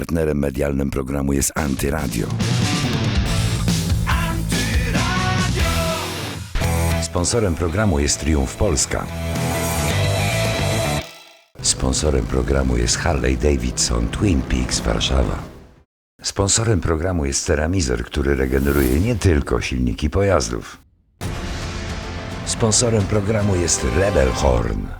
Partnerem medialnym programu jest Antyradio. Sponsorem programu jest Triumf Polska. Sponsorem programu jest Harley Davidson Twin Peaks Warszawa. Sponsorem programu jest Ceramizer, który regeneruje nie tylko silniki pojazdów. Sponsorem programu jest Rebel Horn.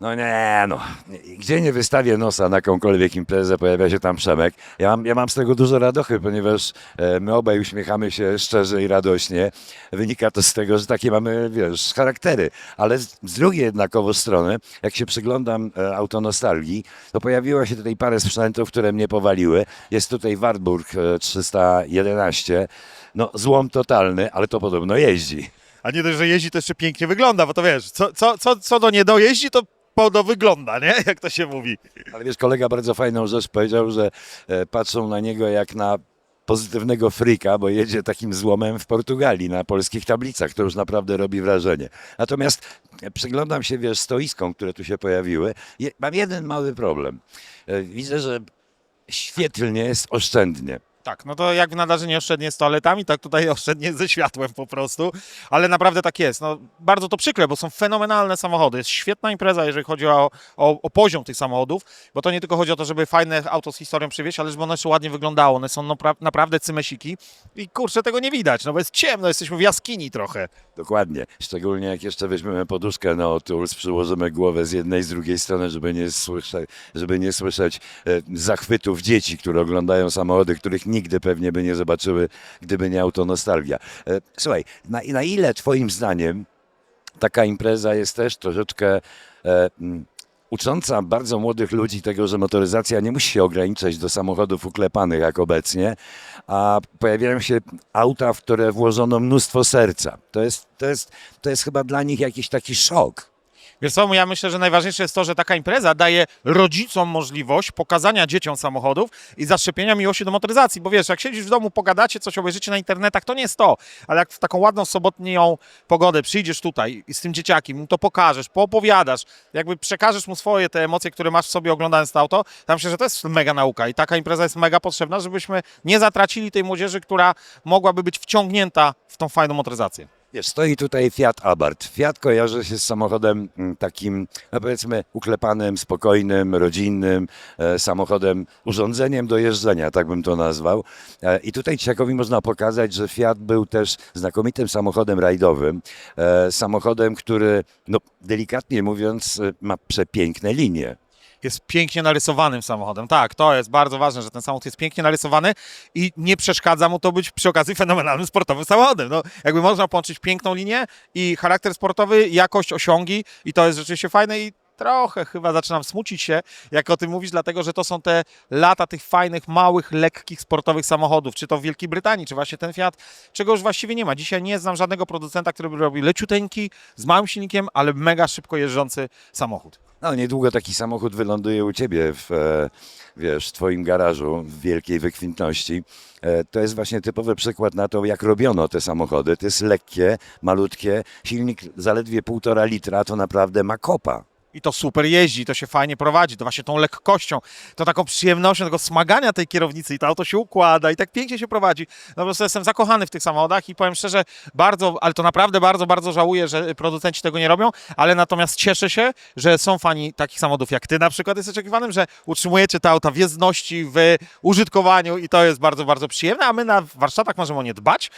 No nie, no. Gdzie nie wystawię nosa na jakąkolwiek imprezę, pojawia się tam Przemek. Ja mam, ja mam z tego dużo radochy, ponieważ e, my obaj uśmiechamy się szczerze i radośnie. Wynika to z tego, że takie mamy, wiesz, charaktery. Ale z, drugiej jednakowo strony, jak się przyglądam e, autonostalgii, to pojawiło się tutaj parę sprzętów, które mnie powaliły. Jest tutaj Wartburg e, 311. No, złom totalny, ale to podobno jeździ. A nie dość, że jeździ, to jeszcze pięknie wygląda, bo to wiesz, co, co, co, co do nie dojeździ, to podo wygląda, nie? Jak to się mówi. Ale wiesz, kolega bardzo fajną rzecz powiedział, że e, patrzą na niego jak na pozytywnego frika, bo jedzie takim złomem w Portugalii na polskich tablicach. To już naprawdę robi wrażenie. Natomiast e, przyglądam się, wiesz, stoiskom, które tu się pojawiły. Mam jeden mały problem. E, Widzę, że świetlnie jest oszczędnie. Tak, no to jak w nadarze oszczędnie z toaletami, tak tutaj oszczędnie ze światłem po prostu, ale naprawdę tak jest. No, bardzo to przykre, bo są fenomenalne samochody. Jest świetna impreza, jeżeli chodzi o, o, o poziom tych samochodów, bo to nie tylko chodzi o to, żeby fajne auto z historią przywieźć, ale żeby one jeszcze ładnie wyglądało. One są napra- naprawdę cymesiki i kurczę, tego nie widać, no bo jest ciemno, jesteśmy w jaskini trochę. Dokładnie. Szczególnie jak jeszcze weźmiemy poduszkę na Otuls, przyłożymy głowę z jednej, z drugiej strony, żeby nie słyszeć, żeby nie słyszeć e, zachwytów dzieci, które oglądają samochody, których nigdy pewnie by nie zobaczyły, gdyby nie autonostalgia. E, Słuchaj, na, na ile twoim zdaniem taka impreza jest też troszeczkę e, mm, ucząca bardzo młodych ludzi tego, że motoryzacja nie musi się ograniczać do samochodów uklepanych jak obecnie, a pojawiają się auta, w które włożono mnóstwo serca. To jest, to jest, to jest chyba dla nich jakiś taki szok. Wiesz co, ja myślę, że najważniejsze jest to, że taka impreza daje rodzicom możliwość pokazania dzieciom samochodów i zaszczepienia miłości do motoryzacji, bo wiesz, jak siedzisz w domu, pogadacie, coś obejrzycie na internetach, to nie jest to, ale jak w taką ładną sobotnią pogodę przyjdziesz tutaj i z tym dzieciakiem, mu to pokażesz, poopowiadasz, jakby przekażesz mu swoje te emocje, które masz w sobie oglądając to auto, to myślę, że to jest mega nauka i taka impreza jest mega potrzebna, żebyśmy nie zatracili tej młodzieży, która mogłaby być wciągnięta w tą fajną motoryzację. Wiesz, stoi tutaj Fiat Abarth. Fiat kojarzy się z samochodem mm, takim, no powiedzmy, uklepanym, spokojnym, rodzinnym, e, samochodem, urządzeniem do jeżdżenia, tak bym to nazwał. E, I tutaj Czekowi można pokazać, że Fiat był też znakomitym samochodem rajdowym, e, samochodem, który, no delikatnie mówiąc, e, ma przepiękne linie. Jest pięknie narysowanym samochodem. Tak, to jest bardzo ważne, że ten samochód jest pięknie narysowany i nie przeszkadza mu to być przy okazji fenomenalnym sportowym samochodem. No, jakby można połączyć piękną linię i charakter sportowy, jakość osiągi i to jest rzeczywiście fajne i trochę chyba zaczynam smucić się, jak o tym mówisz, dlatego że to są te lata tych fajnych, małych, lekkich, sportowych samochodów, czy to w Wielkiej Brytanii, czy właśnie ten Fiat, czego już właściwie nie ma. Dzisiaj nie znam żadnego producenta, który by robił leciuteńki, z małym silnikiem, ale mega szybko jeżdżący samochód. No, niedługo taki samochód wyląduje u ciebie w, e, wiesz, w twoim garażu w wielkiej wykwintności. E, To jest właśnie typowy przykład na to, jak robiono te samochody. To jest lekkie, malutkie, silnik zaledwie półtora litra, to naprawdę ma kopa. I to super jeździ, to się fajnie prowadzi, to właśnie tą lekkością, to taką przyjemnością tego smagania tej kierownicy i to auto się układa i tak pięknie się prowadzi. No po prostu jestem zakochany w tych samochodach i powiem szczerze, bardzo, ale to naprawdę bardzo, bardzo żałuję, że producenci tego nie robią, ale natomiast cieszę się, że są fani takich samochodów jak ty na przykład jesteś oczekiwanym, że utrzymujecie te auta w jezdności, w użytkowaniu i to jest bardzo, bardzo przyjemne, a my na warsztatach możemy o nie dbać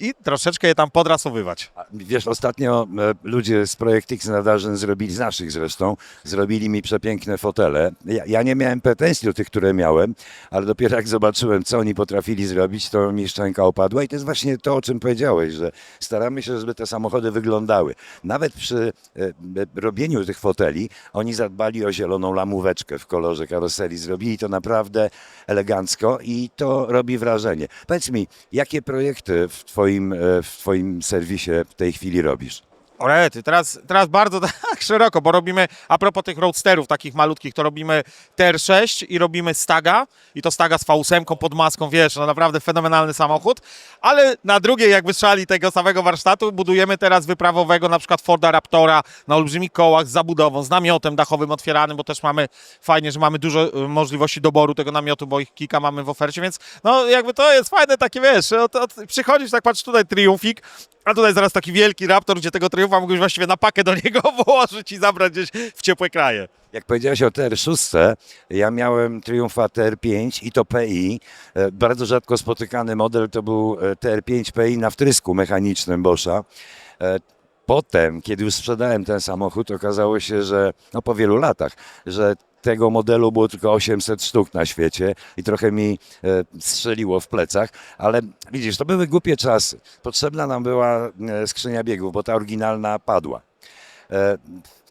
i troszeczkę je tam podrasowywać. Wiesz, ostatnio e, ludzie z Projekt X zrobili, z naszych zresztą, zrobili mi przepiękne fotele. Ja, ja nie miałem pretensji do tych, które miałem, ale dopiero jak zobaczyłem, co oni potrafili zrobić, to mi szczęka opadła i to jest właśnie to, o czym powiedziałeś, że staramy się, żeby te samochody wyglądały. Nawet przy e, e, robieniu tych foteli, oni zadbali o zieloną lamóweczkę w kolorze karoserii. Zrobili to naprawdę elegancko i to robi wrażenie. Powiedz mi, jakie projekty w twoim, e, w twoim serwisie w tej chwili robisz? Orety, teraz, teraz bardzo tak szeroko, bo robimy, a propos tych roadsterów takich malutkich, to robimy TR6 i robimy Staga. I to Staga z V8 pod maską, wiesz, no naprawdę fenomenalny samochód, ale na drugiej jakby strzali tego samego warsztatu budujemy teraz wyprawowego na przykład Forda Raptora na olbrzymich kołach z zabudową, z namiotem dachowym otwieranym, bo też mamy fajnie, że mamy dużo y, możliwości doboru tego namiotu, bo ich kilka mamy w ofercie, więc no jakby to jest fajne takie, wiesz, od, od, przychodzisz, tak patrz tutaj triumfik, a tutaj zaraz taki wielki Raptor, gdzie tego triumfa mógłbyś właściwie na pakę do niego włożyć i zabrać gdzieś w ciepłe kraje. Jak powiedziałeś o TR6, ja miałem Triumfa TR5 i to PI. E, Bardzo rzadko spotykany model to był e, TR5 PI na wtrysku mechanicznym Boscha. E, Potem, kiedy już sprzedałem ten samochód, okazało się, że no po wielu latach, że tego modelu było tylko 800 sztuk na świecie i trochę mi e, strzeliło w plecach, ale widzisz, to były głupie czasy. Potrzebna nam była e, skrzynia biegów, bo ta oryginalna padła.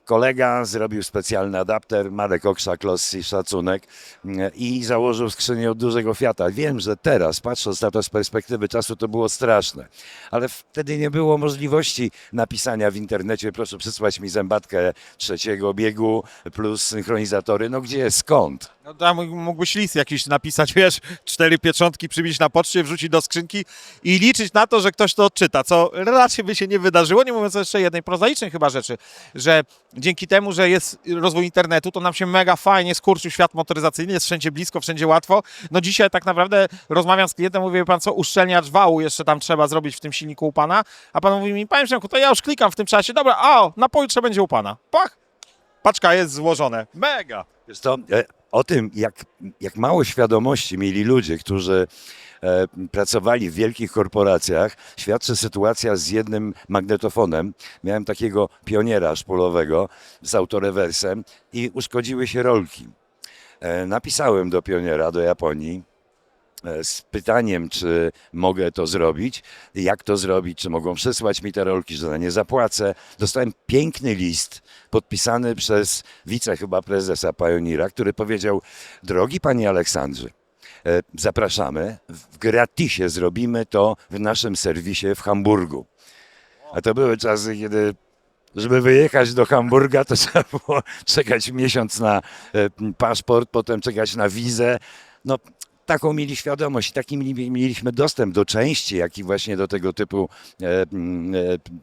Kolega zrobił specjalny adapter, Marek Okrzak, Lossi, szacunek mm, i założył skrzynię od dużego Fiata. Wiem, że teraz, patrząc na to z perspektywy czasu, to było straszne, ale wtedy nie było możliwości napisania w internecie, proszę przysłać mi zębatkę trzeciego biegu plus synchronizatory. No gdzie, skąd? No tam mógłbyś list jakiś napisać, wiesz, cztery pieczątki przybić na poczcie, wrzucić do skrzynki i liczyć na to, że ktoś to odczyta, co raczej by się nie wydarzyło, nie mówiąc jeszcze jednej prozaicznej chyba rzeczy, że dzięki temu, że jest rozwój internetu, to nam się mega fajnie skurczył świat motoryzacyjny, jest wszędzie blisko, wszędzie łatwo. No dzisiaj tak naprawdę rozmawiam z klientem, mówię, pan co, uszczelniacz wału jeszcze tam trzeba zrobić w tym silniku u pana, a pan mówi mi, panie Przemku, to ja już klikam w tym czasie, dobra, a na pojutrze będzie u pana. Pach! Paczka jest złożone. Mega! Wiesz to, o tym, jak, jak mało świadomości mieli ludzie, którzy e, pracowali w wielkich korporacjach, świadczy sytuacja z jednym magnetofonem. Miałem takiego pioniera szpulowego z autorewersem i uszkodziły się rolki. E, napisałem do pioniera, do Japonii, e, z pytaniem, czy mogę to zrobić, jak to zrobić, czy mogą przysłać mi te rolki, że za nie zapłacę. Dostałem piękny list podpisany przez wice chyba prezesa Pioneera, który powiedział, drogi panie Aleksandrze, e, zapraszamy, w gratisie zrobimy to w naszym serwisie w Hamburgu. A to były czasy, kiedy żeby wyjechać do Hamburga, to trzeba było czekać miesiąc na e, paszport, potem czekać na wizę. No, taką mieli świadomość taki mieli, mieliśmy dostęp do części, jak i właśnie do tego typu, e, e,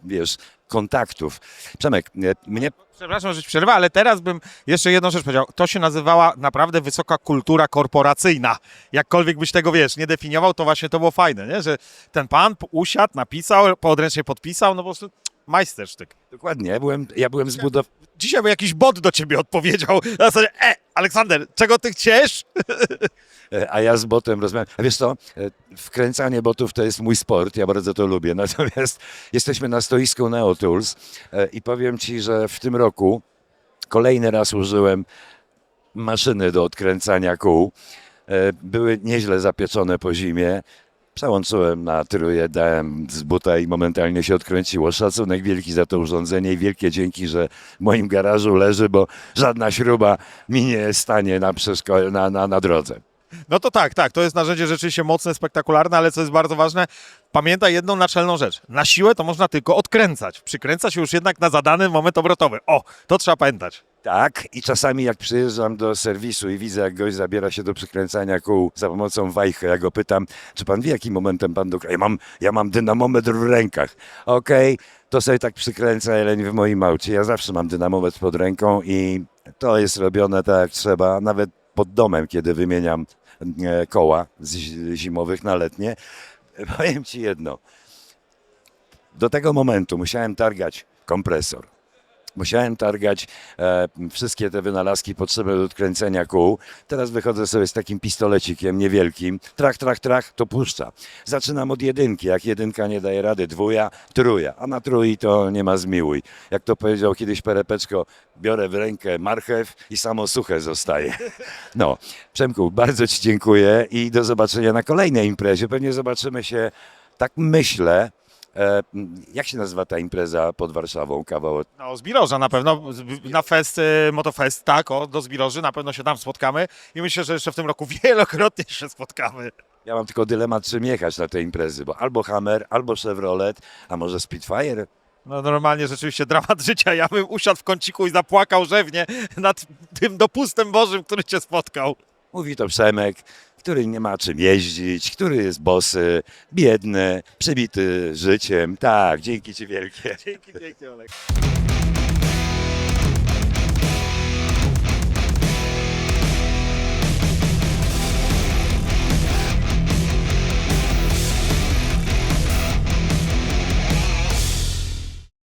wiesz, kontaktów. Przemek, e, mnie Przepraszam, że ci przerwę, ale teraz bym jeszcze jedną rzecz powiedział. To się nazywała naprawdę wysoka kultura korporacyjna. Jakkolwiek byś tego, wiesz, nie definiował, to właśnie to było fajne, nie? że ten pan usiadł, napisał, podręcznie podpisał, no po prostu majstersztyk. dokładnie, ja byłem, ja byłem zbudowany. Dzisiaj by jakiś bot do ciebie odpowiedział na zasadzie, e, Aleksander, czego ty chcesz? E, a ja z botem rozmawiam. A wiesz co, e, wkręcanie botów to jest mój sport, ja bardzo to lubię. Natomiast jesteśmy na stoisku Neo Tools e, i powiem Ci, że w tym roku kolejny raz użyłem maszyny do odkręcania kół. Były nieźle zapieczone po zimie. Przełączyłem na trójkę, dałem z buta i momentalnie się odkręciło. Szacunek wielki za to urządzenie i wielkie dzięki, że w moim garażu leży, bo żadna śruba mi nie stanie na, przeszko- na, na, na drodze. No to tak, tak, to jest narzędzie rzeczywiście mocne, spektakularne, ale co jest bardzo ważne, pamiętaj jedną naczelną rzecz. Na siłę to można tylko odkręcać. Przykręca się już jednak na zadany moment obrotowy. O, to trzeba pamiętać. Tak, i czasami jak przyjeżdżam do serwisu i widzę, jak gość zabiera się do przykręcania kół za pomocą wajchy, ja go pytam, czy pan wie, jakim momentem pan do... Ja mam, ja mam dynamometr w rękach. Okej, to sobie tak przykręca jeleń w moim aucie. Ja zawsze mam dynamometr pod ręką i to jest robione tak, jak trzeba, nawet pod domem, kiedy wymieniam e, koła z zimowych na letnie. Powiem ci jedno. Do tego momentu musiałem targać kompresor. Musiałem targać e, wszystkie te wynalazki potrzebne do odkręcenia kół. Teraz wychodzę sobie z takim pistolecikiem niewielkim. Trach, trach, trach, to puszcza. Zaczynam od jedynki. Jak jedynka nie daje rady, dwuja, truja. A na trui to nie ma zmiłuj. Jak to powiedział kiedyś Perepeczko, biorę w rękę marchew i samo suche zostaje. No, Przemku, bardzo Ci dziękuję i do zobaczenia na kolejnej imprezie. Pewnie zobaczymy się, tak myślę, jak się nazywa ta impreza pod Warszawą? Kawał No, Zbiroża na pewno, na fest, y, Motofest, tak, o, do Zbiroży, na pewno się tam spotkamy i myślę, że jeszcze w tym roku wielokrotnie się spotkamy. Ja mam tylko dylemat, czym jechać na te imprezy, bo albo Hammer, albo Chevrolet, a może Spitfire. No normalnie rzeczywiście dramat życia. Ja bym usiadł w kąciku i zapłakał rzewnie nad tym dopustem Bożym, który cię spotkał. Mówi to Przemek, który nie ma czym jeździć, który jest bosy, biedny, przebity życiem. Tak, dzięki Ci wielkie. Dzięki pięknie, Olek.